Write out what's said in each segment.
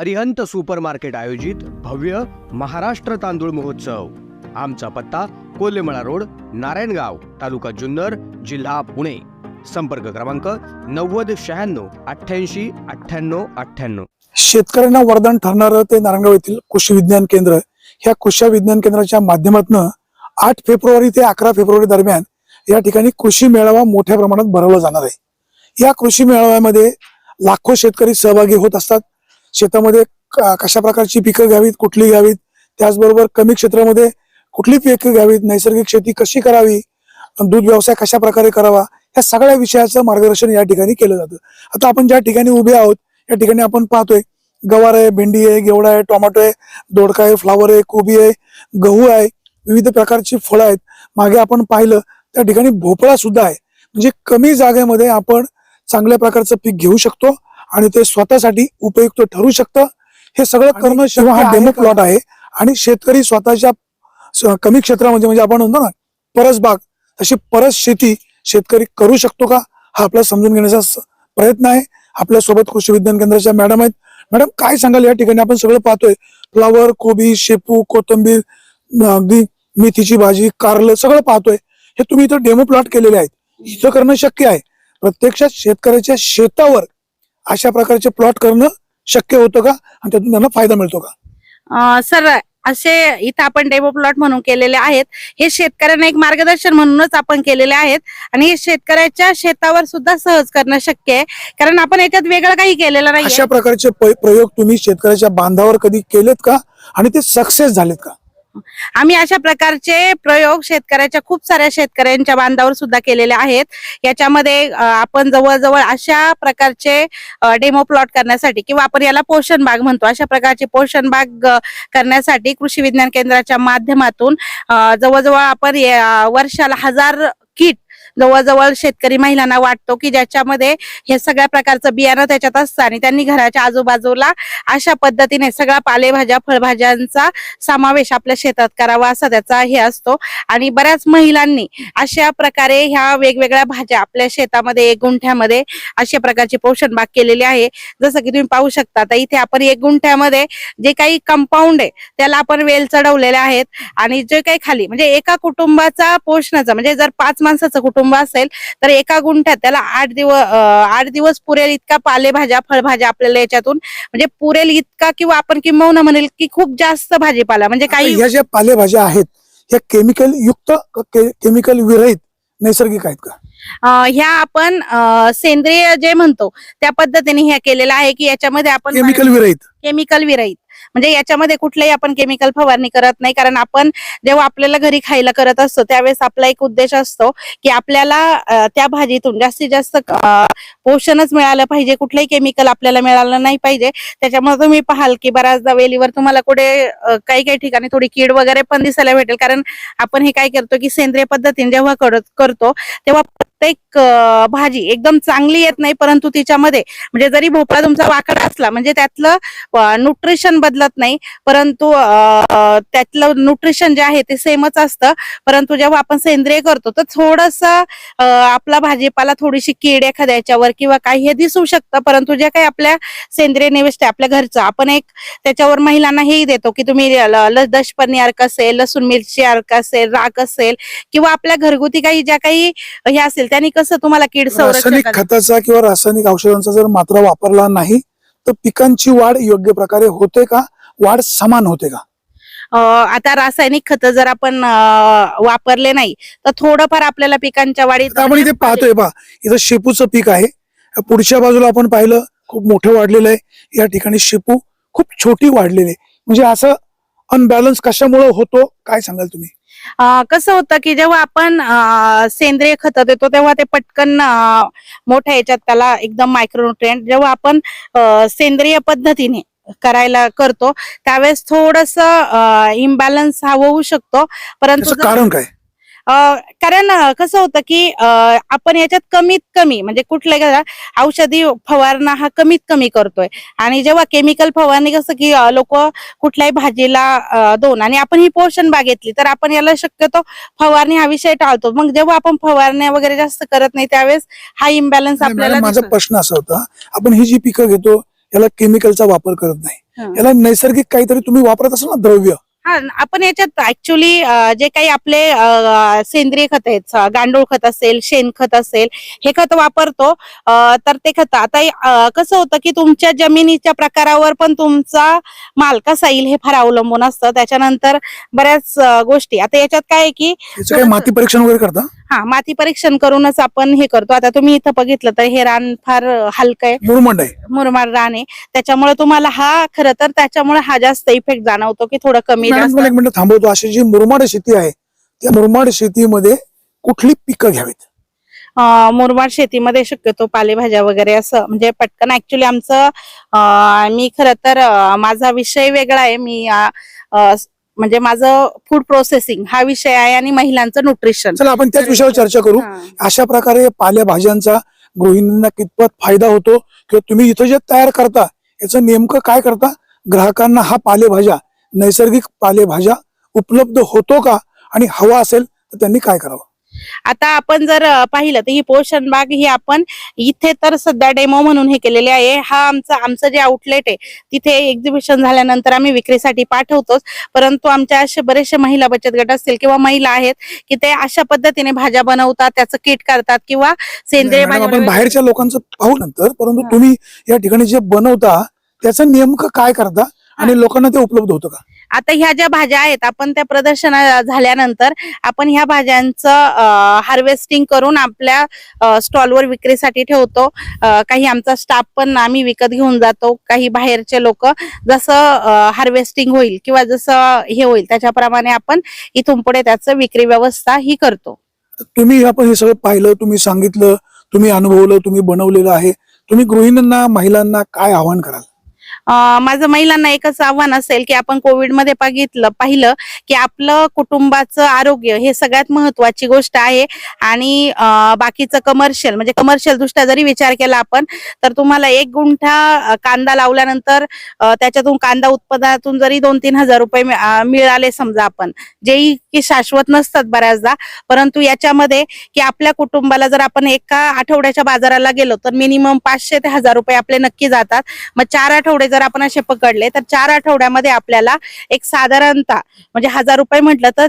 Arihant super market आयोजित भव्य महाराष्ट्र तांदूळ महोत्सव. आमचा पत्ता कोल्हेमळा रोड नारायणगाव तालुका जुन्नर जिल्हा पुणे. संपर्क क्रमांक नव्वद शहाण्णव अठ्ठ्याऐंशी अठ्ठ्याण्णव अठ्ठ्याण्णव. शेतकऱ्यांना वरदान ठरणारं ते नारायणगाव येथील कृषी विज्ञान केंद्र. ह्या कृषी विज्ञान केंद्राच्या माध्यमातून आठ फेब्रुवारी ते अकरा फेब्रुवारी दरम्यान या ठिकाणी कृषी मेळावा मोठ्या प्रमाणात भरवला जाणार आहे. या कृषी मेळाव्यामध्ये लाखो शेतकरी सहभागी होत असतात. शेतामध्ये कशा प्रकारची पिकं घ्यावीत कुठली घ्यावीत? त्याचबरोबर कमी क्षेत्रामध्ये कुठली पिकं घ्यावीत? नैसर्गिक शेती कशी करावी? दूध व्यवसाय कशा प्रकारे करावा? या सगळ्या विषयाचं मार्गदर्शन या ठिकाणी केलं जातं. आता आपण ज्या ठिकाणी उभे आहोत या ठिकाणी आपण पाहतोय गवार आहे भेंडी आहे गेवडा आहे टोमॅटो आहे दोडका आहे फ्लावर आहे कोबी आहे गहू आहे विविध प्रकारची फळं आहेत. मागे आपण पाहिलं त्या ठिकाणी भोपळा सुद्धा आहे. म्हणजे कमी जागेमध्ये आपण चांगल्या प्रकारचं पीक घेऊ शकतो. आणि ते स्वतःसाठी उपयुक्त ठरू शकतं. हे सगळं करणं शिवाय हा डेमो प्लॉट आहे आणि शेतकरी स्वतःच्या कमी क्षेत्रामध्ये म्हणजे आपण म्हणतो ना परसबाग तशी परस शेती शेतकरी करू शकतो का? हा आपला समजून घेण्याचा प्रयत्न आहे. आपल्यासोबत कृषी विज्ञान केंद्राच्या मॅडम आहेत. मॅडम काय सांगाल? या ठिकाणी आपण सगळं पाहतोय. फ्लावर कोबी शेपू कोथिंबीर अगदी मेथीची भाजी कारलं सगळं पाहतोय. हे तुम्ही इथं डेमो प्लॉट केलेले आहेत. इथं करणं शक्य आहे. प्रत्यक्षात शेतकऱ्याच्या शेतावर अशा प्रकारचे प्लॉट करणं शक्य होतं का? आणि त्यातून त्यांना फायदा मिळतो का? सर असे इथं आपण डेमो प्लॉट म्हणून केलेले आहेत. हे शेतकऱ्यांना एक मार्गदर्शन म्हणूनच आपण केलेले आहेत. आणि हे शेतकऱ्याच्या शेतावर सुद्धा सहज करणं शक्य आहे. कारण आपण याच्यात वेगळं काही केलेलं नाही अशा प्रकारचे प्रयोग तुम्ही शेतकऱ्याच्या बांधावर कधी केलेत का? आणि ते सक्सेस झालेत का? आम्ही अशा प्रकारचे प्रयोग शेतकऱ्याच्या खूप साऱ्या शेतकऱ्यांच्या बांधावर सुद्धा केलेले आहेत. याच्यामध्ये आपण जवळजवळ अशा प्रकारचे डेमो प्लॉट करण्यासाठी किंवा आपण याला पोषण बाग म्हणतो अशा प्रकारचे पोषण बाग करण्यासाठी कृषी विज्ञान केंद्राच्या माध्यमातून जवळजवळ आपण वर्षाला हजार जवळजवळ शेतकरी महिलांना वाटतो की ज्याच्यामध्ये हे सगळ्या प्रकारचं बियाणं त्याच्यात असतं आणि त्यांनी घराच्या आजूबाजूला अशा पद्धतीने सगळ्या पालेभाज्या फळभाज्यांचा समावेश आपल्या शेतात करावा असा त्याचा हे असतो. आणि बऱ्याच महिलांनी अशा प्रकारे ह्या वेगवेगळ्या भाज्या आपल्या शेतामध्ये एक गुंठ्यामध्ये अशा प्रकारची पोषण बाग केलेली आहे. जसं की तुम्ही पाहू शकता तर इथे आपण एक गुंठ्यामध्ये जे काही कंपाऊंड आहे त्याला आपण वेल चढवलेले आहेत. आणि जे काही खाली म्हणजे एका कुटुंबाचा पोषणाचा म्हणजे जर पाच माणसाचं कुटुंब असेल तर एका गुंठ्यात त्याला आठ दिवस आठ दिवस पुरेल इतका पालेभाज्या फळभाज्या आपल्याला याच्यातून. म्हणजे पुरेल इतका किंवा आपण किंबहुना म्हणेल की खूप जास्त भाजीपाला. म्हणजे काही ह्या ज्या पालेभाज्या आहेत ह्या केमिकल युक्त केमिकल विरहित नैसर्गिक आहेत का? ह्या आपण सेंद्रिय जे म्हणतो त्या पद्धतीने ह्या केलेल्या आहे की याच्यामध्ये आपण केमिकल विरहित. केमिकल विरहित. म्हणजे याच्यामध्ये कुठलंही आपण केमिकल फवारणी करत नाही. कारण आपण जेव्हा आपल्याला घरी खायला करत असतो त्यावेळेस आपला एक उद्देश असतो की आपल्याला त्या भाजीतून जास्तीत जास्त पोषणच मिळालं पाहिजे. कुठलंही केमिकल आपल्याला मिळालं नाही पाहिजे. त्याच्यामुळे तुम्ही पाहाल की बऱ्याचदा वेलीवर तुम्हाला कुठे काही काही ठिकाणी थोडी कीड वगैरे पण दिसायला भेटेल. कारण आपण हे काय करतो की सेंद्रिय पद्धतीने जेव्हा करतो तेव्हा प्रत्येक भाजी. एकदम चांगली येत नाही परंतु तिच्यामध्ये म्हणजे जरी भोपळा तुमचा वाकडा असला म्हणजे त्यातलं न्यूट्रिशन बदलत नाही परंतु त्यातलं न्यूट्रिशन जे आहे ते सेमच असतं. परंतु जेव्हा आपण सेंद्रिय करतो तर थोडस आपला भाजीपाला थोडीशी कीड एखाद्या याच्यावर किंवा काही हे दिसू शकतं परंतु जे काही आपल्या सेंद्रिय निविष्ट आपल्या घरचं आपण एक त्याच्यावर महिलांना हेही देतो की तुम्ही ल- अर्क असेल लसूण मिरची अर्क असेल राख असेल किंवा आपल्या घरगुती काही ज्या काही हे असेल त्यांनी कसं तुम्हाला कीड रासायनिक संरक्षण खताचा किंवा रासायनिक औषधांचा जर मात्रा वापरला नाही तर पिकांची वाढ योग्य प्रकारे होते का? वाढ समान होते का? अं, आता रासायनिक खत जर आपण अं, वापरले नाही तर थोडंफार आपल्याला पिकांच्या वाढीत आता आपण इथे पाहतोय पहा इथं शेपूचं पीक आहे. पुढच्या बाजूला आपण पाहिलं खूप मोठं वाढलेलं आहे. या ठिकाणी शेपू खूप छोटी वाढलेली आहे. म्हणजे असं अनबॅलन्स कशामुळे होतो काय सांगाल तुम्ही? कसं होतं की जेव्हा आपण सेंद्रिय खत देतो तेव्हा ते पटकन मोठ्या याच्यात त्याला एकदम मायक्रोन्युट्रिएंट जेव्हा आपण सेंद्रिय पद्धतीने करायला करतो त्यावेळेस थोडस इम्बॅलन्स हा होऊ शकतो. परंतु कारण काय? कारण कसं होतं की आपण याच्यात कमीत कमी म्हणजे कुठल्या औषधी फवारणा हा कमीत कमी करतोय आणि जेव्हा केमिकल फवारणी कसं की लोक कुठल्याही भाजीला दोन आणि आपण ही पोषण बाग घेतली तर आपण याला शक्यतो फवारणी हा विषय टाळतो मग जेव्हा आपण फवारण्या वगैरे जास्त करत नाही त्यावेळेस हा इम्बॅलन्स आपल्याला माझा. प्रश्न असा होता आपण ही जी पिकं घेतो याला केमिकलचा वापर करत नाही. याला नैसर्गिक काहीतरी तुम्ही वापरत असाल ना द्रव्य हा आपण याच्यात ऍक्च्युली जे काही आपले सेंद्रिय खत आहेत गांडूळ खत असेल शेणखत असेल हे खत वापरतो. तर ते खत आता कसं होतं की तुमच्या जमिनीच्या प्रकारावर पण तुमचा माल कसा येईल हे फार अवलंबून असतं. त्याच्यानंतर बऱ्याच गोष्टी. आता याच्यात काय आहे की माती परीक्षण वगैरे करता? हा माती परीक्षण करूनच आपण हे करतो. आता तुम्ही इथं बघितलं तर हे रान फार हलकं आहे. मुरमंड आहे. मुरमाड रान आहे. त्याच्यामुळे तुम्हाला हा खरं तर त्याच्यामुळे हा जास्त इफेक्ट जाणवतो की थोडं कमी मॅडम जास्त. मला एक मिनिट थांबवतो. अशी जी मुरमाड शेती आहे त्या मुरमाड शेतीमध्ये कुठली पिकं घ्यावीत? अं, मुरमाड शेतीमध्ये शक्यतो पालेभाज्या वगैरे असं म्हणजे पटकन. ऍक्च्युली आमचं अं, मी खरं तर अं, माझा विषय वेगळा आहे. मी अं, अं, म्हणजे माझं फूड प्रोसेसिंग हा विषय आहे आणि महिलांचं न्यूट्रिशन चला आपण त्याच विषयावर चर्चा करू. अशा प्रकारे पालेभाज्यांचा गृहिणींना कितपत फायदा होतो किंवा तुम्ही इथं जे तयार करता याचं नेमकं काय करता? ग्राहकांना हा पालेभाज्या नैसर्गिक पालेभाज्या उपलब्ध होतो का? आणि हवा असेल तर त्यांनी काय करावं? आता आपण जर पाहिलं तर ही पोषण बाग ही आपण इथे तर सध्या डेमो म्हणून हे केलेले आहे. हा आमचा आमचं जे आउटलेट आहे तिथे एक्झिबिशन झाल्यानंतर आम्ही विक्रीसाठी पाठवतोच. परंतु आमच्या असे बरेचसे महिला बचत गट असतील किंवा महिला आहेत की ते अशा पद्धतीने भाज्या बनवतात त्याचं किट करतात किंवा सेंद्रिय आपण बाहेरच्या लोकांचं पाहू नंतर परंतु. तुम्ही या ठिकाणी जे बनवता त्याचं नेमकं काय करता? आणि लोकांना ते उपलब्ध होतं का? आता ह्या ज्या भाज्या आहेत आपण त्या प्रदर्शना झाल्यानंतर आपण ह्या भाज्यांचं हार्वेस्टिंग करून आपल्या स्टॉलवर विक्रीसाठी ठेवतो. काही आमचा स्टाफ पण आम्ही विकत घेऊन जातो. काही बाहेरचे लोक जसं हार्वेस्टिंग होईल किंवा जसं हे होईल त्याच्याप्रमाणे आपण इथून पुढे त्याचं विक्री व्यवस्था ही करतो. तुम्ही आपण हे सगळं पाहिलं तुम्ही सांगितलं तुम्ही अनुभवलं तुम्ही बनवलेलं आहे. तुम्ही गृहिणींना महिलांना काय आव्हान कराल? माझं महिलांना एकच आव्हान असेल की आपण कोविडमध्ये बघितलं पाहिलं की आपलं कुटुंबाचं आरोग्य हे सगळ्यात महत्वाची गोष्ट आहे. आणि बाकीचं कमर्शियल म्हणजे कमर्शियल दृष्ट्या जरी विचार केला आपण तर तुम्हाला एक गुंठा कांदा लावल्यानंतर त्याच्यातून कांदा उत्पादनातून जरी दोन तीन हजार रुपये मिळाले समजा आपण जेही की शाश्वत नसतात बऱ्याचदा परंतु याच्यामध्ये की आपल्या कुटुंबाला जर आपण एका आठवड्याच्या बाजाराला गेलो तर मिनिमम पाचशे ते हजार रुपये आपले नक्की जातात. मग चार आठवडे जर आपण असे पकडले तर चार आठवड्यामध्ये आपल्याला एक साधारणतः म्हणजे हजार रुपये म्हटलं तर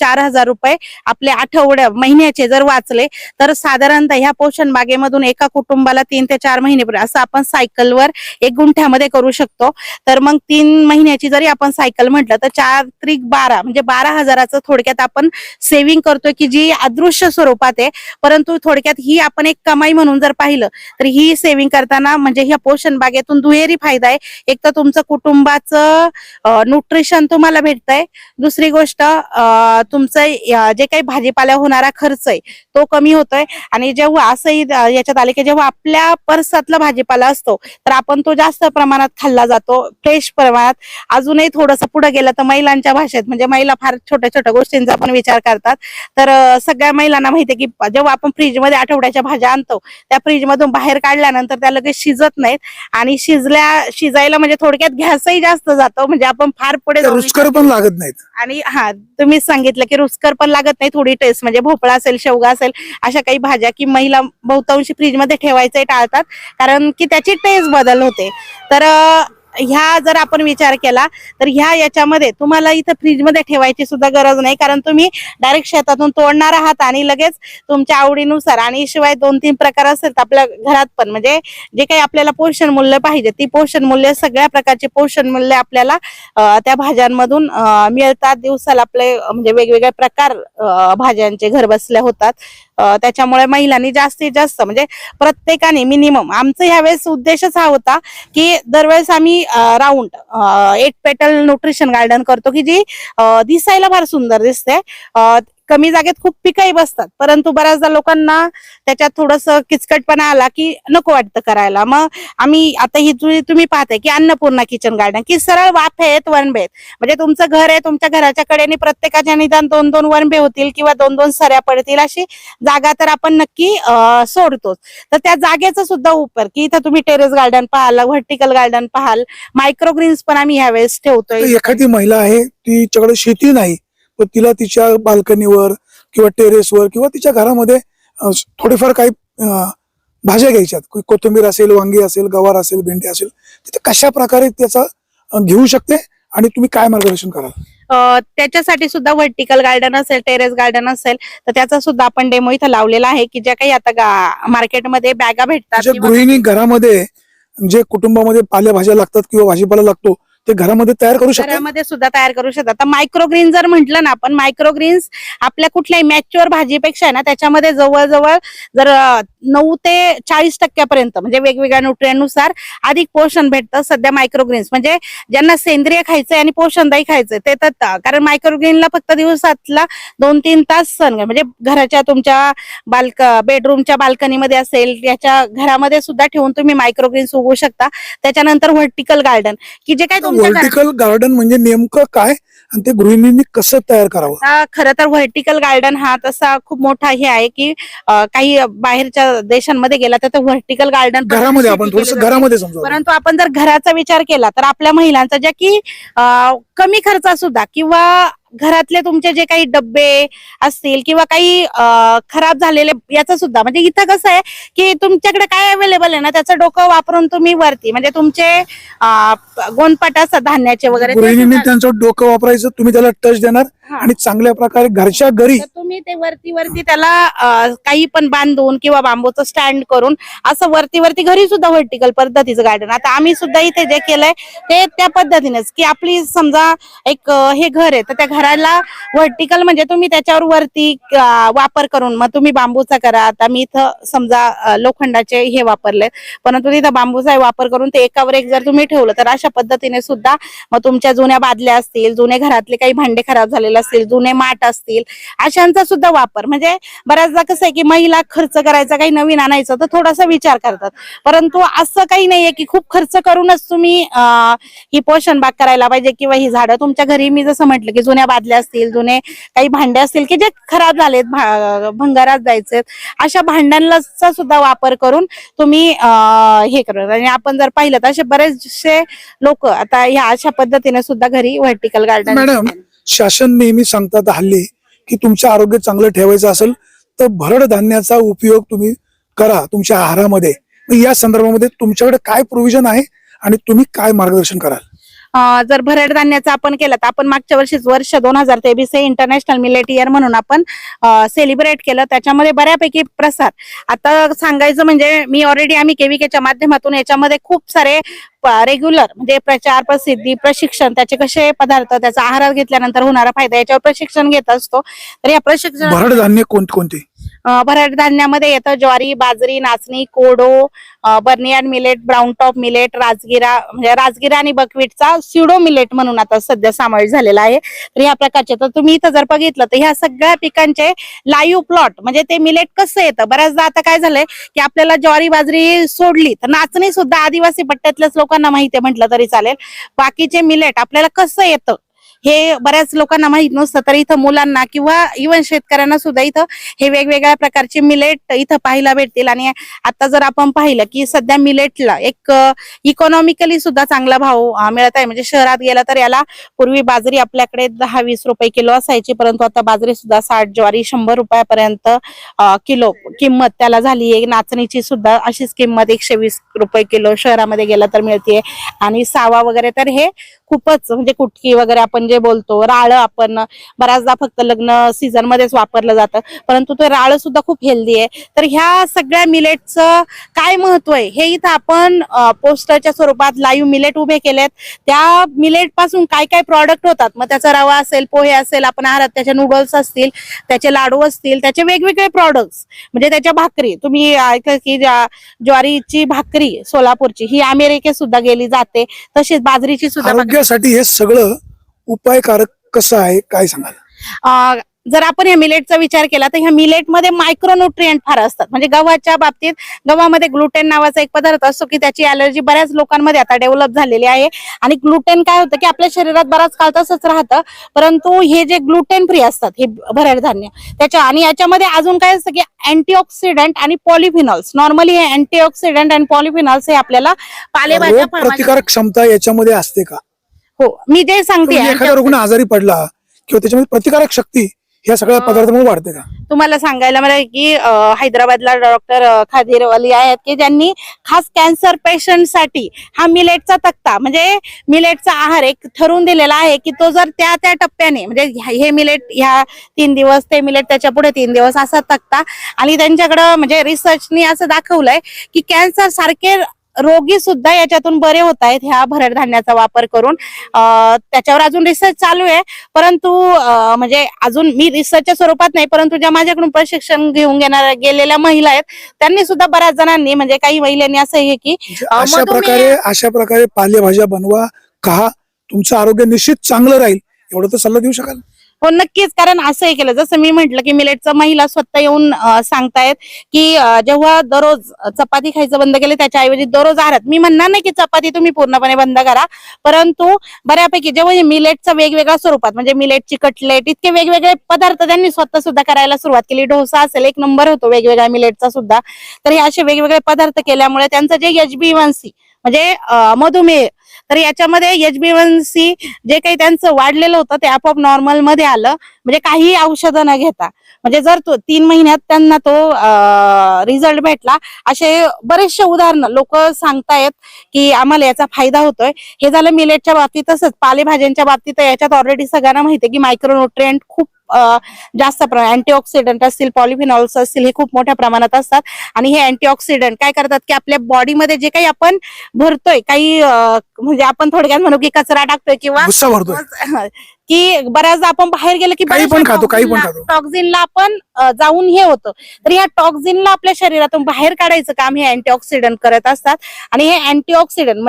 चार हजार रुपये आपले आठवड्या महिन्याचे जर वाचले तर साधारणतः ह्या पोषण बागेमधून एका कुटुंबाला तीन ते चार महिने असं आपण सायकलवर एक गुंठ्यामध्ये करू शकतो. तर मग तीन महिन्याची जरी आपण सायकल म्हटलं तर चार त्रिक बारा म्हणजे बारा हजाराचं थोडक्यात आपण सेव्हिंग करतोय की जी अदृश्य स्वरूपात आहे. परंतु थोडक्यात ही आपण एक कमाई म्हणून जर पाहिलं तर ही सेव्हिंग करताना म्हणजे ह्या पोषण बागेतून दुहेरी फायदा आहे. एक तर तुमचं कुटुंबाचं न्यूट्रिशन तुम्हाला भेटतंय. दुसरी गोष्ट तुमचं जे काही भाजीपाला होणारा खर्च आहे तो कमी होतोय. आणि जेव्हा असंही याच्यात आले की जेव्हा आपल्या पर्सातला भाजीपाला असतो तर आपण तो जास्त प्रमाणात खाल्ला जातो फ्रेश प्रमाणात. अजूनही थोडंसं पुढे गेलं तर महिलांच्या भाषेत म्हणजे महिला फार छोट्या छोट्या गोष्टींचा पण विचार करतात. तर सगळ्या महिलांना माहिती की जेव्हा आपण फ्रीजमध्ये आठवड्याच्या भाज्या आणतो त्या फ्रीज मधून बाहेर काढल्यानंतर त्या लगेच शिजत नाहीत. आणि शिजल्या शिजायला म्हणजे थोडक्यात गॅसही जास्त जातो म्हणजे आपण फार पुढे जाऊ रुचकर पण लागत नाहीत. आणि हा तुम्हीच सांगितलं की रुचकर पण लागत नाही थोडी टेस्ट म्हणजे भोपळा असेल शेवगा असेल अशा काही भाज्या की महिला बहुतांशी फ्रीजमध्ये ठेवायचे टाळतात कारण की त्याची टेस्ट बदल होते. तर ह्या जर आपण विचार केला तर ह्या याच्यामध्ये तुम्हाला इथं फ्रीजमध्ये ठेवायची सुद्धा गरज नाही कारण तुम्ही डायरेक्ट शेतातून तोडणार आहात आणि लगेच तुमच्या आवडीनुसार आणि शिवाय दोन तीन प्रकार असतात तर आपल्या घरात पण. म्हणजे जे काही आपल्याला पोषण मूल्य पाहिजे ती पोषण मूल्य सगळ्या प्रकारचे पोषण मूल्य आपल्याला त्या भाज्यांमधून मिळतात. दिवसाला आपले म्हणजे वेगवेगळे प्रकार भाज्यांचे घर बसल्या होतात. त्याच्यामुळे महिलांनी जास्तीत जास्त म्हणजे प्रत्येकाने मिनिमम आमचं ह्यावेळेस उद्देशच हा होता की दरवेळेस आम्ही round eight petal nutrition garden करतो की जी दिसायला फार सुंदर दिसते. कमी जागेत खूप पिकही बसतात. परंतु बऱ्याचदा लोकांना त्याच्यात थोडस किचकटपणा आला की नको वाटतं करायला. मग आम्ही आता ही तुम्ही पाहताय की अन्नपूर्णा किचन गार्डन की सरळ वाफे आहेत वनबे आहेत म्हणजे तुमचं घर आहे तुमच्या घराच्या कडेने प्रत्येकाच्या निदान दोन दोन वनबे होतील किंवा दोन दोन सऱ्या पडतील अशी जागा तर आपण नक्की सोडतोच. तर त्या जागेचा सुद्धा उपर की इथं तुम्ही टेरेस गार्डन पाहाल व्हर्टिकल गार्डन पाहाल मायक्रोग्रीन्स पण आम्ही ह्यावेळेस ठेवतोय. एखादी महिला आहे तिच्याकडे शेती नाही. पण तिला तिच्या बाल्कनीवर किंवा टेरेसवर किंवा तिच्या घरामध्ये थोडेफार काही भाज्या घ्यायच्यात. कोथिंबीर असेल वांगी असेल गवार असेल भेंडी असेल तिथे कशा प्रकारे त्याचा घेऊ शकते आणि तुम्ही काय मार्गदर्शन कराल? त्याच्यासाठी सुद्धा व्हर्टिकल गार्डन असेल टेरेस गार्डन असेल तर त्याचा सुद्धा आपण डेमो इथं लावलेला आहे की ज्या काही आता मार्केटमध्ये बॅगा भेटतात गृहिणी घरामध्ये जे कुटुंबामध्ये पालेभाज्या लागतात किंवा भाजीपाला लागतो ते घरामध्ये तयार करू शकतो घरामध्ये सुद्धा तयार करू शकतात. आता मायक्रोग्रीन जर म्हटलं ना आपण मायक्रोग्रीन्स आपल्या कुठल्याही मॅच्युअर भाजीपेक्षा आहे ना त्याच्यामध्ये जवळजवळ जर नऊ ते चाळीस टक्क्यापर्यंत म्हणजे वेगवेगळ्या न्यूट्रियनुसार अधिक पोषण भेटतं सध्या मायक्रोग्रीन्स म्हणजे ज्यांना सेंद्रिय खायचंय आणि पोषणदायी खायचंय ते तर कारण मायक्रोग्रीनला फक्त दिवसातला दोन तीन तास सण म्हणजे घराच्या तुमच्या बाल्क बेडरूमच्या बाल्कनीमध्ये असेल याच्या घरामध्ये सुद्धा ठेवून तुम्ही मायक्रोग्रीन्स उगवू शकता. त्याच्यानंतर व्हर्टिकल गार्डन की जे काही व्हर्टिकल गार्डन म्हणजे नेमकं काय? आणि ते गृहिणींनी कसं तयार करावं? खरं तर व्हर्टिकल गार्डन हा तसा खूप मोठा हे आहे की काही बाहेरच्या देशांमध्ये गेला तर व्हर्टिकल गार्डन घरामध्ये आपण थोडस घरामध्ये समजा परंतु आपण जर घराचा विचार केला तर आपल्या महिलांचा ज्या की कमी खर्चात सुद्धा किंवा घरातले तुमचे जे काही डब्बे असतील किंवा काही खराब झालेले याचं सुद्धा म्हणजे इथं कसं आहे की तुमच्याकडे काय अवेलेबल आहे ना त्याचं डोकं वापरून तुम्ही वरती म्हणजे तुमचे अं, गोणपाट असतात धान्याचे वगैरे त्यांचं डोकं वापरायचं तुम्ही त्याला टच देणार. आणि चांगल्या प्रकारे घरच्या घरी तुम्ही ते वरती वरती त्याला काही पण बांधून किंवा बांबूचं स्टँड करून असं वरती वरती घरी सुद्धा व्हर्टिकल पद्धतीचं गार्डन आता आम्ही सुद्धा इथे जे केलंय ते त्या पद्धतीनेच की आपली समजा एक हे घर आहे तर त्या घराला व्हर्टिकल म्हणजे तुम्ही त्याच्यावर वरती वापर करून मग तुम्ही बांबूचा करा. आता मी इथं समजा लोखंडाचे हे वापरले. परंतु तिथं बांबूचा वापर करून ते एकावर एक जर तुम्ही ठेवलं तर अशा पद्धतीने सुद्धा मग तुमच्या जुन्या बादल्या असतील जुने घरातले काही भांडे खराब झालेले असतील जुने माठ असतील अशांचा सुद्धा वापर. म्हणजे बऱ्याचदा कसं आहे की महिला खर्च करायचा काही नवीन आणायचं तर थोडासा विचार करतात. परंतु असं काही नाहीये की खूप खर्च करूनच तुम्ही ही पोषण बाग करायला पाहिजे किंवा ही झाडं. तुमच्या घरी मी जसं म्हटलं की जुन्या बादल्या असतील जुने काही भांडे असतील की जे खराब झालेत भंगारात जायचे अशा भांड्यांचा सुद्धा वापर करून तुम्ही हे करत आणि आपण जर पाहिलं तर असे बरेचसे लोक आता ह्या अशा पद्धतीने सुद्धा घरी व्हर्टिकल गार्डन मॅडम शासन नेहमी सांगतात हल्ली की तुमचं आरोग्य चांगलं ठेवायचं असेल तर भरड धान्याचा उपयोग तुम्ही करा तुमच्या आहारामध्ये. या संदर्भामध्ये तुमच्याकडे काय प्रोव्हिजन आहे आणि तुम्ही काय मार्गदर्शन कराल? जर भरड धान्याचा आपण केलं तर आपण मागच्या वर्षीच वर्ष दोन हजार तेवीस हे इंटरनॅशनल मिलेट इयर म्हणून आपण सेलिब्रेट केलं. त्याच्यामध्ये बऱ्यापैकी प्रसार आता सांगायचं म्हणजे मी ऑलरेडी आम्ही केव्हीकेच्या माध्यमातून याच्यामध्ये खूप सारे रेग्युलर म्हणजे प्रचार प्रसिद्धी प्रशिक्षण त्याचे कसे पदार्थ त्याचा आहारात घेतल्यानंतर होणारा फायदा याच्यावर प्रशिक्षण घेत असतो. तर या प्रशिक्षण भरड धान्य कोण कोणते? भरड धान्यामध्ये येतं ज्वारी बाजरी नाचणी कोडो अ, barnyard millet brown top millet राजगिरा म्हणजे राजगिरा आणि बकवीटचा स्युडो मिलेट म्हणून आता सध्या समावेश झालेला आहे. तर ह्या प्रकारचे तर तुम्ही इथं जर बघितलं तर ह्या सगळ्या पिकांचे लाईव्ह प्लॉट म्हणजे ते मिलेट कसं येतं? बऱ्याचदा आता काय झालंय की आपल्याला ज्वारी बाजरी सोडली तर नाचणी सुद्धा आदिवासी पट्ट्यातल्याच लोकांना माहिती आहे म्हटलं तरी चालेल. बाकीचे मिलेट आपल्याला कसं येतं? हे बऱ्याच लोकांना माहीत नसतं तर इथं मुलांना किंवा इव्हन शेतकऱ्यांना सुद्धा इथं हे वेगवेगळ्या प्रकारचे मिलेट इथं पाहायला भेटतील. आणि आता जर आपण पाहिलं की सध्या मिलेटला एक इकॉनॉमिकली सुद्धा चांगला भाव मिळत आहे. म्हणजे शहरात गेला तर याला पूर्वी बाजरी आपल्याकडे दहा वीस रुपये किलो असायची परंतु आता बाजरी सुद्धा साठ ज्वारी शंभर रुपयापर्यंत किलो किंमत त्याला झाली आहे. नाचणीची सुद्धा अशीच किंमत एकशे वीस रुपये किलो शहरामध्ये गेला तर मिळते आणि सावा वगैरे तर हे खूपच म्हणजे कुटकी वगैरे आपण जे बोलतो राळ आपण बऱ्याचदा फक्त लग्न सीझन मध्येच वापरलं जातं. परंतु ते राळ सुद्धा खूप हेल्दी आहे. तर ह्या सगळ्या मिलेटचं काय महत्त्व आहे? हे इथं आपण पोस्टरच्या स्वरूपात लाईव्ह मिलेट उभे केलेत. त्या मिलेटपासून काय काय प्रॉडक्ट होतात? मग त्याचा रवा असेल पोहे असेल आपण आहारात त्याचे नूडल्स असतील त्याचे लाडू असतील त्याचे वेगवेगळे प्रॉडक्ट्स म्हणजे त्याच्या भाकरी. तुम्ही ऐका की ज्वारीची भाकरी सोलापूरची ही अमेरिकेत सुद्धा गेली जाते. तशीच बाजरीची सुद्धा आरोग्यासाठी हे सगळं उपायकारक कसं आहे काय सांगाल? जर आपण ह्या मिलेटचा विचार केला तर ह्या मिलेटमध्ये मायक्रोन्युट्रिएंट फार असतात. म्हणजे गव्हाच्या बाबतीत गव्हामध्ये ग्लुटेन नावाचा एक पदार्थ असतो की त्याची अलर्जी बऱ्याच लोकांमध्ये आता डेव्हलप झालेली आहे. आणि ग्लुटेन काय होतं की आपल्या शरीरात बराच काळ तसंच राहतं परंतु हे जे ग्लुटेन फ्री असतात हे भरड धान्य त्याच्या आणि याच्यामध्ये अजून काय असतं की अँटीऑक्सिडंट आणि पॉलिफिनॉल्स नॉर्मली हे अँटीऑक्सिडंट आणि पॉलिफिनॉल्स हे आपल्याला पालेभाज्या क्षमता याच्यामध्ये असते का? हो मी जे सांगते म्हणजे एखादा रुग्ण आजारी पडला किंवा त्याच्यामध्ये प्रतिकारक शक्ती ह्या सगळ्या अं, पदार्थामुळे वाढते का? तुम्हाला सांगायला मला की हैदराबादला डॉक्टर खादिरवाली आहेत की ज्यांनी खास कॅन्सर पेशंटसाठी हा मिलेटचा तक्ता म्हणजे मिलेटचा आहार एक ठरवून दिलेला आहे की तो जर त्या त्या टप्प्याने म्हणजे हे मिलेट ह्या तीन दिवस ते मिलेट त्याच्या पुढे तीन दिवस असा तक्ता आणि त्यांच्याकडं म्हणजे रिसर्चनी असं दाखवलंय की कॅन्सर सारखे रोगी सुद्धा याच्यातून बरे होत आहेत ह्या भरड धान्याचा वापर करून. त्याच्यावर अजून रिसर्च चालू आहे. परंतु म्हणजे अजून मी रिसर्चच्या स्वरूपात नाही परंतु ज्या माझ्याकडून प्रशिक्षण घेऊन घेणार गेलेल्या महिला आहेत त्यांनी सुद्धा बऱ्याच जणांनी म्हणजे काही महिलांनी असं हे की म्हणजे अशा प्रकारे अशा प्रकारे पालेभाज्या बनवा खा तुमचं आरोग्य निश्चित चांगलं राहील. एवढं तर सल्ला देऊ शकाल? हो नक्कीच. कारण असं हे केलं. जसं मी म्हंटल की मिलेटचं महिला स्वतः येऊन सांगतायत की जेव्हा दररोज चपाती खायचं बंद केले त्याच्या ऐवजी दररोज आहारात. मी म्हणणार नाही की चपाती तुम्ही पूर्णपणे बंद करा. परंतु बऱ्यापैकी जेव्हा हे मिलेटचं वेगवेगळ्या स्वरूपात म्हणजे मिलेटची कटलेट इतके वेगवेगळे पदार्थ त्यांनी स्वतः सुद्धा करायला सुरुवात केली. डोसा असेल एक नंबर होतो वेगवेगळ्या मिलेटचा सुद्धा. तर हे असे वेगवेगळे पदार्थ केल्यामुळे त्यांचं जे एचबीवन्सी म्हणजे मधुमेह तर याच्यामध्ये एच बी वन सी जे काही त्यांचं वाढलेलं होतं ते आपोआप नॉर्मलमध्ये आलं. म्हणजे काही औषधं न घेता. म्हणजे जर तो तीन महिन्यात त्यांना तो रिझल्ट भेटला असे बरेचसे उदाहरणं लोक सांगतायत की आम्हाला याचा फायदा होतोय. हे झालं मिलेटच्या बाबतीत तसंच पालेभाज्यांच्या बाबतीत याच्यात ऑलरेडी सगळ्यांना माहिती आहे की मायक्रोन्युट्रियंट खूप जास्त प्रमाणात अँटीऑक्सिडंट असतील पॉलिफिनॉल्स असतील हे खूप मोठ्या प्रमाणात असतात. आणि हे अँटीऑक्सिडंट काय करतात की आपल्या बॉडीमध्ये जे काही आपण भरतोय काही म्हणजे आपण थोडक्यात म्हणू की कचरा टाकतोय किंवा की बऱ्याचदा आपण बाहेर गेलो की काही पण खातो, काही पण खातो. टॉक्झिनला आपण अं, जाऊन हे होतं. तर ह्या टॉक्झिनला आपल्या शरीरातून बाहेर काढायचं काम हे अँटीऑक्सिडंट करत असतात. आणि हे अँटीऑक्सिडंट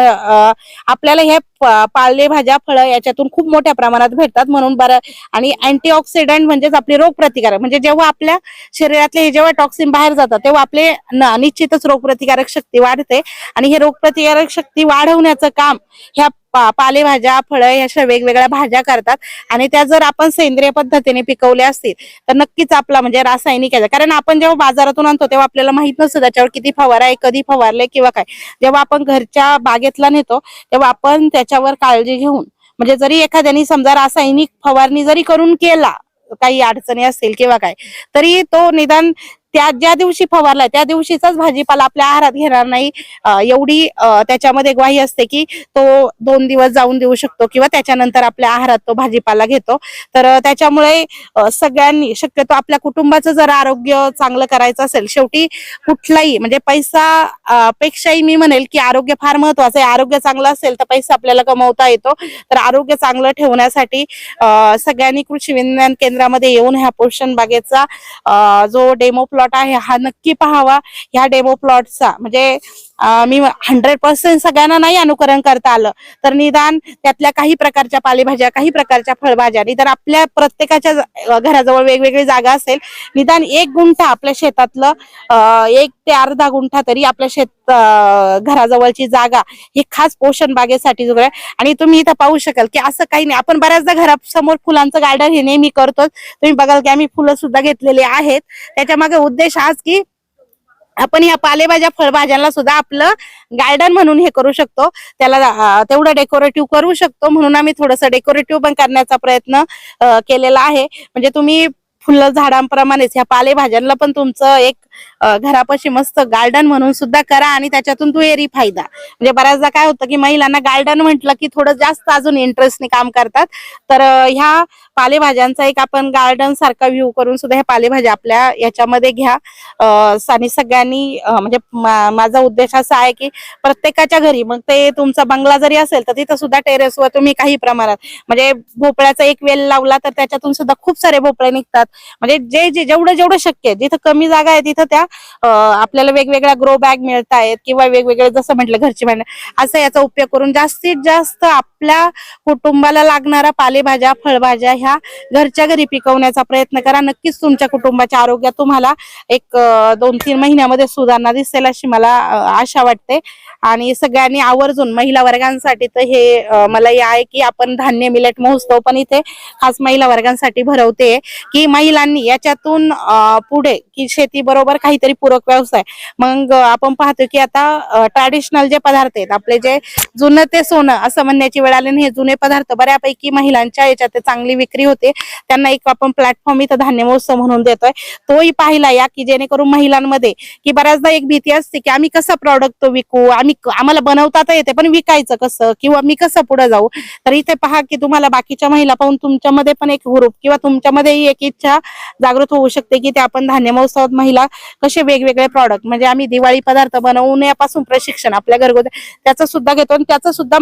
आपल्याला हे प- पालेभाज्या फळं याच्यातून खूप मोठ्या प्रमाणात भेटतात म्हणून बरं. आणि अँटीऑक्सिडंट म्हणजेच आपली रोगप्रतिकारक म्हणजे जेव्हा आपल्या शरीरातले हे जेव्हा टॉक्सिन बाहेर जातात तेव्हा आपले न- निश्चितच रोगप्रतिकारक शक्ती वाढते. आणि हे रोगप्रतिकारक शक्ती वाढवण्याचं काम ह्या पा- पालेभाज्या फळं ह्या अशा वेगवेगळ्या भाज्या करतात. आणि त्या जर आपण सेंद्रिय पद्धतीने पिकवल्या असतील तर नक्कीच आपला म्हणजे रासायनिक याचा कारण आपण जेव्हा बाजारातून आणतो तेव्हा आपल्याला माहीत नसतं त्याच्यावर किती फवारा आहे कधी फवारले किंवा काय. जेव्हा आपण घरच्या बागेतला नेतो तेव्हा आपण त्याच्यावर काळजी घेऊन म्हणजे जरी एखाद्याने समजा रासायनिक फवारणी जरी करून केला काही अडचणी असतील किंवा काय तरी तो निदान त्या ज्या दिवशी फवारलाय त्या दिवशीचाच भाजीपाला आपल्या आहारात घेणार नाही. एवढी त्याच्यामध्ये ग्वाही असते की तो दोन दिवस जाऊन देऊ शकतो किंवा त्याच्यानंतर आपल्या आहारात तो भाजीपाला घेतो. तर त्याच्यामुळे सगळ्यांनी शक्यतो आपल्या कुटुंबाचं जर आरोग्य चांगलं करायचं असेल शेवटी कुठलाही म्हणजे पैसा पेक्षाही मी म्हणेल की आरोग्य फार महत्वाचं आहे. आरोग्य चांगलं असेल तर पैसा आपल्याला कमवता येतो. तर आरोग्य चांगलं ठेवण्यासाठी सगळ्यांनी कृषी विज्ञान केंद्रामध्ये येऊन ह्या पोषण बागेचा जो डेमो प्लॉट प्लॉट आहे. हा नक्की पाहावा. ह्या डेमो प्लॉटचा म्हणजे मी हंड्रेड पर्सेंट सगळ्यांना नाही अनुकरण करता आलं. तर निदान त्यातल्या काही प्रकारच्या पालेभाज्या काही प्रकारच्या फळभाज्या निदान आपल्या प्रत्येकाच्या घराजवळ वेगवेगळी जागा असेल निदान एक गुंठा आपल्या शेतातलं एक ते अर्धा गुंठा तरी आपल्या शेत घराजवळची जागा ही खास पोषण बागेसाठी जुगळ आणि तुम्ही इथं पाहू शकाल की असं काही नाही. आपण बऱ्याचदा घरासमोर फुलांचं गार्डन हे नेहमी करतो तुम्ही बघाल की आम्ही फुलं सुद्धा घेतलेली आहेत. त्याच्यामागे उद्देश हाच की आपण ह्या पालेभाज्या फळभाज्यांना सुद्धा आपलं गार्डन म्हणून हे करू शकतो. त्याला तेवढं डेकोरेटिव्ह करू शकतो. म्हणून आम्ही थोडंसं डेकोरेटिव्ह पण करण्याचा प्रयत्न केलेला आहे. म्हणजे तुम्ही फुलं झाडांप्रमाणेच. ह्या पालेभाज्यांना पण तुमचं एक घरापाशी मस्त गार्डन म्हणून सुद्धा करा आणि त्याच्यातून दुहेरी फायदा. म्हणजे बऱ्याचदा काय होतं की महिलांना गार्डन म्हटलं की थोडं जास्त अजून इंटरेस्टने काम करतात. तर ह्या पालेभाज्यांचा एक आपण गार्डन सारखा व्ह्यू करून सुद्धा ह्या पालेभाज्या आपल्या याच्यामध्ये घ्या. आणि सगळ्यांनी म्हणजे माझा उद्देश असा आहे की प्रत्येकाच्या घरी मग ते तुमचा बंगला जरी असेल तर तिथं सुद्धा टेरेसवर तुम्ही काही प्रमाणात म्हणजे भोपळ्याचा एक वेल लावला तर त्याच्यातून सुद्धा खूप सारे भोपळे निघतात. म्हणजे जे जे जेवढं जेवढं शक्य आहे जिथं कमी जागा आहे तिथं त्या आपल्याला वेगवेगळ्या ग्रो बॅग मिळत आहेत किंवा वेगवेगळे जसं म्हटलं घरची भांड असं याचा उपयोग करून जास्तीत जास्त आपल्या कुटुंबाला लागणाऱ्या पालेभाज्या फळभाज्या ह्या घरच्या घरी पिकवण्याचा प्रयत्न करा. नक्कीच तुमच्या कुटुंबाच्या आरोग्यात तुम्हाला एक दोन तीन महिन्यामध्ये सुधारणा दिसेल अशी मला आशा वाटते. आणि सगळ्यांनी आवर्जून महिला वर्गांसाठी तर हे मला हे आहे की आपण धान्य मिलेट महोत्सव पण इथे खास महिला वर्गांसाठी भरवते की महिलांनी याच्यातून पुढे की शेती बरोबर काहीतरी पूरक व्यवसाय. मग आपण पाहतो की आता ट्रॅडिशनल जे पदार्थ आहेत आपले जे जुनं ते सोनं असं म्हणण्याची वेळ आली हे जुने पदार्थ बऱ्यापैकी महिलांच्या याच्यात चांगली विक्री होते. त्यांना एक आपण प्लॅटफॉर्म इथं धान्य महोत्सव म्हणून देतोय. तोही पाहिला या की जेणेकरून महिलांमध्ये की बऱ्याचदा एक भीती असते की आम्ही कसं प्रॉडक्ट तो विकू? आम्ही आम्हाला बनवता तर येते पण विकायचं कसं? किंवा मी कसं पुढे जाऊ? तर इथे पहा की तुम्हाला बाकीच्या महिला पाहून तुमच्यामध्ये पण एक हुरूप किंवा तुमच्यामध्येही एक इच्छा जागृत होऊ शकते की ते आपण धान्य महोत्सवात महिला कसे वेगवेगळे प्रॉडक्ट म्हणजे आम्ही दिवाळी पदार्थ बनवण्यापासून प्रशिक्षण आपल्या घरगुती त्याचं सुद्धा घेतो आणि त्याचं सुद्धा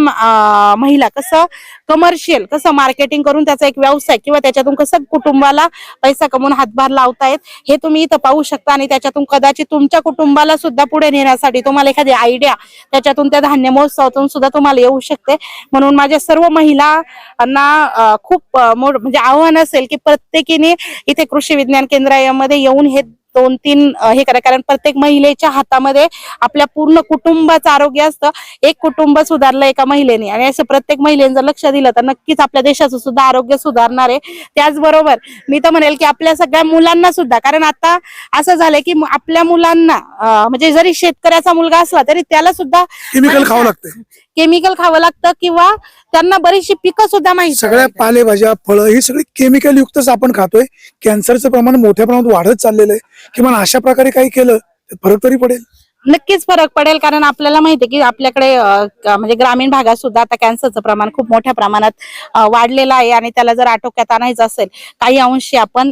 महिला कसं कमर्शियल कसं मार्केटिंग करून त्याचा एक व्यवसाय किंवा त्याच्यातून कसं कुटुंबाला पैसा कमवून हातभार लावतायत हे तुम्ही इथं पाहू शकता आणि त्याच्यातून कदाचित तुमच्या कुटुंबाला सुद्धा पुढे नेण्यासाठी तुम्हाला एखादी आयडिया त्याच्यातून त्या धान्य महोत्सवातून सुद्धा तुम्हाला येऊ शकते. म्हणून माझ्या सर्व महिलांना खूप म्हणजे आव्हान असेल की प्रत्येकीने इथे कृषी विज्ञान केंद्रामध्ये येऊन हे दोन तीन हे करा. कारण प्रत्येक महिलेच्या हातामध्ये आपल्या पूर्ण कुटुंबाचं आरोग्य असतं. एक कुटुंब सुधारलं एका महिलेने. आणि असं प्रत्येक महिलेने जर लक्ष दिलं तर नक्कीच आपल्या देशाचं सुद्धा आरोग्य सुधारणार आहे. त्याचबरोबर मी तर म्हणेल की आपल्या सगळ्या मुलांना सुद्धा कारण आता असं झालंय की आपल्या मुलांना म्हणजे जरी शेतकऱ्याचा मुलगा असला तरी त्याला सुद्धा केमिकल खावं लागतं केमिकल खावं लागतं किंवा त्यांना बरीचशी पिकं सुद्धा माहिती सगळ्या पालेभाज्या फळं ही सगळी केमिकल युक्तच आपण खातोय. कॅन्सरचं प्रमाण मोठ्या प्रमाणात वाढत चाललेलं आहे. किमान अशा प्रकारे काही केलं तर फरक तरी पडेल. नक्कीच फरक पडेल कारण आपल्याला माहिती आहे की आपल्याकडे म्हणजे ग्रामीण भागात सुद्धा आता कॅन्सरचं प्रमाण खूप मोठ्या प्रमाणात वाढलेलं आहे आणि त्याला जर आटोक्यात आणायचं असेल काही अंशी आपण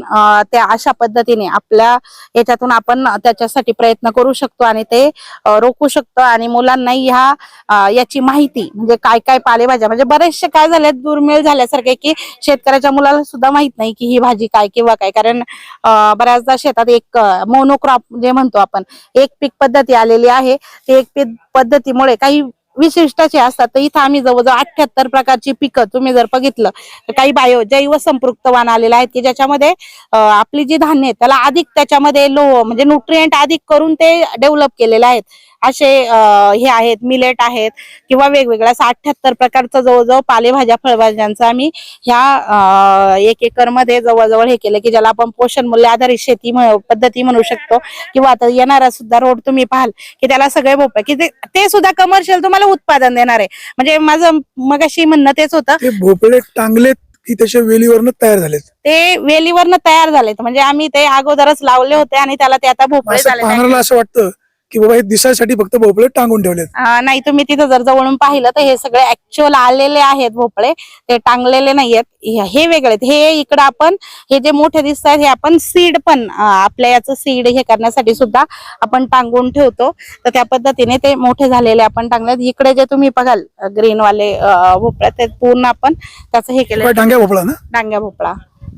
त्या अशा पद्धतीने आपल्या याच्यातून आपण त्याच्यासाठी प्रयत्न करू शकतो आणि ते रोखू शकतो. आणि मुलांनाही ह्या याची माहिती म्हणजे काय काय पालेभाज्या म्हणजे बरेचसे काय झाले दुर्मिळ झाल्यासारखे की शेतकऱ्याच्या मुलाला सुद्धा माहीत नाही की ही भाजी काय किंवा काय कारण बऱ्याचदा शेतात एक मोनोक्रॉप जे म्हणतो आपण एक पीक पद्धती आलेली आहे. ते एक पद्धतीमुळे काही विशिष्ट असे असतात. तर इथं आम्ही जवळजवळ अठ्याहत्तर प्रकारची पिकं तुम्ही जर बघितलं तर काही बायो जैव संपृक्त वाण आलेले आहेत की ज्याच्यामध्ये आपली जी धान्य आहेत त्याला अधिक त्याच्यामध्ये लोह म्हणजे न्यूट्रिएंट अधिक करून ते डेव्हलप केलेले आहेत. असे हे आहेत मिलेट आहेत किंवा वेगवेगळ्या अठ्याहत्तर प्रकारचं जवळजवळ पालेभाज्या फळभाज्यांचं आम्ही ह्या एक एकरमध्ये जवळजवळ हे केलं की ज्याला आपण पोषण मूल्य आधारित शेती पद्धती म्हणू शकतो. किंवा आता येणारा सुद्धा रोड तुम्ही पाहाल की त्याला सगळे भोपळे की ते- सुद्धा कमर्शियल तुम्हाला उत्पादन देणार आहे. म्हणजे माझं मगाशी म्हणणं तेच होतं. ते भोपळे टांगलेत की त्याच्या वेलीवरनं तयार झालेत? ते वेलीवरनं तयार झालेत. म्हणजे आम्ही ते अगोदरच लावले होते आणि त्याला ते आता भोपळे झाले असं वाटतं की बाबा हे दिसायसाठी फक्त भोपळे टांगून ठेवलेत. नाही तुम्ही तिथं जर जवळून पाहिलं तर हे सगळे ऍक्च्युअल आलेले आहेत भोपळे. ते टांगलेले नाहीयेत. हे- हे वेगळे आहेत. हे इकडं आपण हे जे मोठे दिसत आहेत हे आपण सीड पण अं, आपल्या याचं सीड हे करण्यासाठी सुद्धा आपण टांगून ठेवतो. तर त्या पद्धतीने ते मोठे झालेले आपण टांगलेत. इकडे जे तुम्ही बघाल ग्रीन वाले अं, भोपळे ते पूर्ण आपण त्याचं हे केलं टांग्या भोपळा ना? डांग्या भोपळा.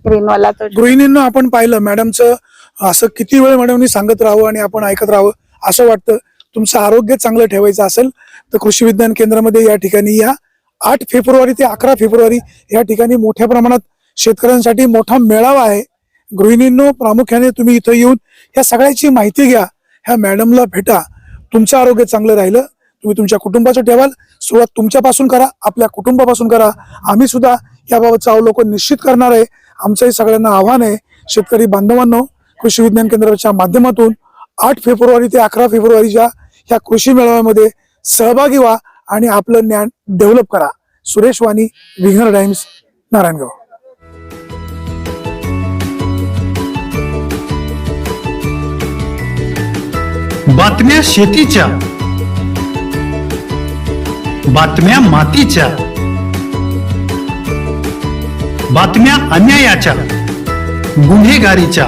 ग्रीन वाला तो गृहिणींना आपण पाहिलं मॅडमचं असं किती वेळ मॅडमनी सांगत राहावं आणि आपण ऐकत राहावं? असं वाटतं. तुमचं आरोग्य चांगलं ठेवायचं असेल तर कृषी विज्ञान केंद्रामध्ये या ठिकाणी या. आठ फेब्रुवारी ते अकरा फेब्रुवारी या ठिकाणी मोठ्या प्रमाणात शेतकऱ्यांसाठी मोठा मेळावा आहे. गृहिणींनो प्रामुख्याने तुम्ही इथं येऊन या सगळ्याची माहिती घ्या. ह्या मॅडमला भेटा. तुमचं आरोग्य चांगलं राहिलं तुम्ही तुमच्या कुटुंबाचं ठेवाल. सुरुवात तुमच्यापासून करा आपल्या कुटुंबापासून करा. आम्ही सुद्धा याबाबतचं अवलोकन निश्चित करणार आहे. आमचंही सगळ्यांना आव्हान आहे. शेतकरी बांधवांनो कृषी विज्ञान केंद्राच्या माध्यमातून आठ फेब्रुवारी ते अकरा फेब्रुवारीच्या ह्या कृषी मेळाव्यामध्ये सहभागी व्हा आणि आपलं ज्ञान डेव्हलप करा. सुरेश वाणी विघ्नर टाइम्स नारायणगाव. बातम्या शेतीच्या बातम्या मातीच्या बातम्या अन्यायाच्या गुन्हेगारीच्या.